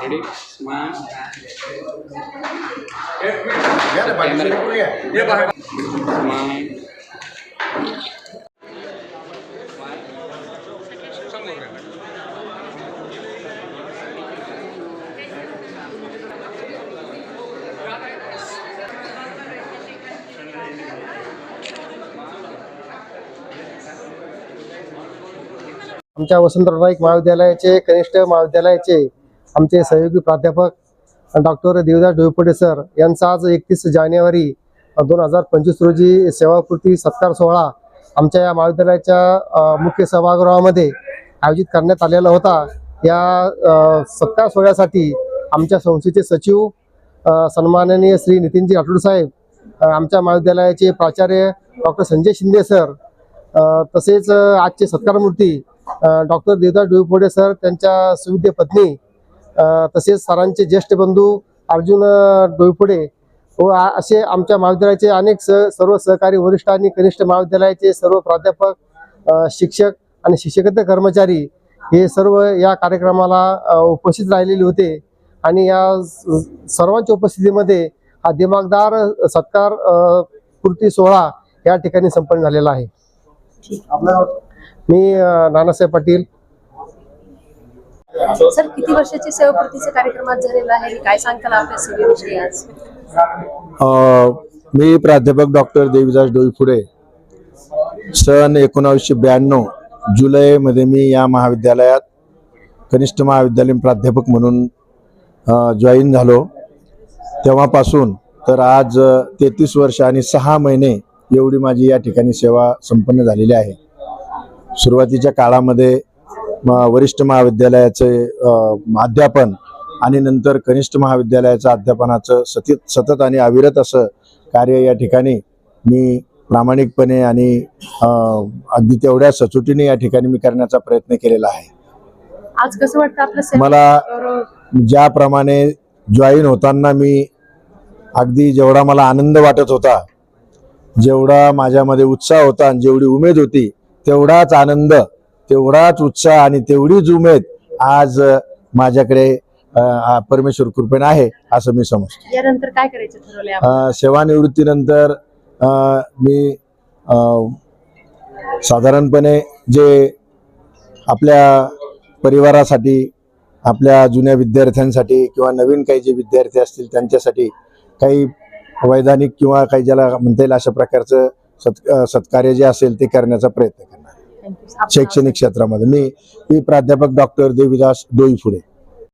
Ready smile smile आमच्या वसंतराव नाईक महाविद्यालयाचे कनिष्ठ महाविद्यालयाचे आमचे सहयोगी प्राध्यापक डॉक्टर देवदास डोईपोटे सर यांचा आज एकतीस जानेवारी दोन हजार पंचवीस रोजी सेवापूर्ती सत्कार सोहळा आमच्या या महाविद्यालयाच्या मुख्य सभागृहामध्ये आयोजित करण्यात आलेला होता. या सत्कार सोहळ्यासाठी आमच्या संस्थेचे सचिव सन्माननीय श्री नितीनजी राठोड साहेब आमच्या महाविद्यालयाचे प्राचार्य डॉक्टर संजय शिंदे सर तसेच आजचे सत्कारमूर्ती डॉक्टर देवदास डोईफोडे सर त्यांच्या सुविद्य पत्नी तसेच सरांचे ज्येष्ठ बंधू अर्जुन डोईफोडे व असे आमच्या महाविद्यालयाचे अनेक स सर्व सहकारी वरिष्ठ आणि कनिष्ठ महाविद्यालयाचे सर्व प्राध्यापक शिक्षक आणि शिक्षकेतर कर्मचारी हे सर्व या कार्यक्रमाला उपस्थित राहिलेले होते. आणि या सर्वांच्या उपस्थितीमध्ये हा दिमागदार सत्कार कृती सोहळा या ठिकाणी संपन्न झालेला आहे. मी नानासाहेब पाटील. सर किती वर्षाची सेवापूर्तीचा कार्यक्रमात झालेला आहे? काय सांगताल आपल्या सेवेविषयी आज? अ, मी प्राध्यापक डॉक्टर देवीदास डोईफुडे. सन एकोणावीसशे ब्याण्णव जुलैमध्ये मी या महाविद्यालयात कनिष्ठ महाविद्यालयीन प्राध्यापक म्हणून जॉईन झालो. तेव्हापासून तर आज तेहतीस वर्ष आणि सहा महिने एवढी माझी या ठिकाणी सेवा संपन्न झालेली आहे. सुरुवातीच्या काळामध्ये म- वरिष्ठ महाविद्यालयाचे अध्यापन आणि नंतर कनिष्ठ महाविद्यालयाचं अध्यापनाचं सतत सतत आणि अविरत असं कार्य या ठिकाणी मी प्रामाणिकपणे आणि अगदी तेवढ्या सचोटीने या ठिकाणी मी करण्याचा प्रयत्न केलेला आहे आज कसं वाटतं आपलं मला. ज्याप्रमाणे जॉईन होताना मी अगदी जेवढा मला आनंद वाटत होता जेवढा माझ्यामध्ये उत्साह होता आणि जेवढी उमेद होती तेवढाच आनंद तेवढाच उत्साह आणि तेवढीच उमेद आज माझ्याकडे परमेश्वर कृपेने आहे असं मी समजतो. यानंतर काय करायचं सेवानिवृत्तीनंतर मी साधारणपणे जे आपल्या परिवारासाठी आपल्या जुन्या विद्यार्थ्यांसाठी किंवा नवीन काही जे विद्यार्थी असतील त्यांच्यासाठी काही वैधानिक किंवा काही ज्याला म्हणता येईल अशा प्रकारचं सत् सत्कार्य जे असेल ते करण्याचा प्रयत्न करणार शैक्षणिक क्षेत्रामध्ये. मी मी प्राध्यापक डॉक्टर देवीदास डोईफुडे.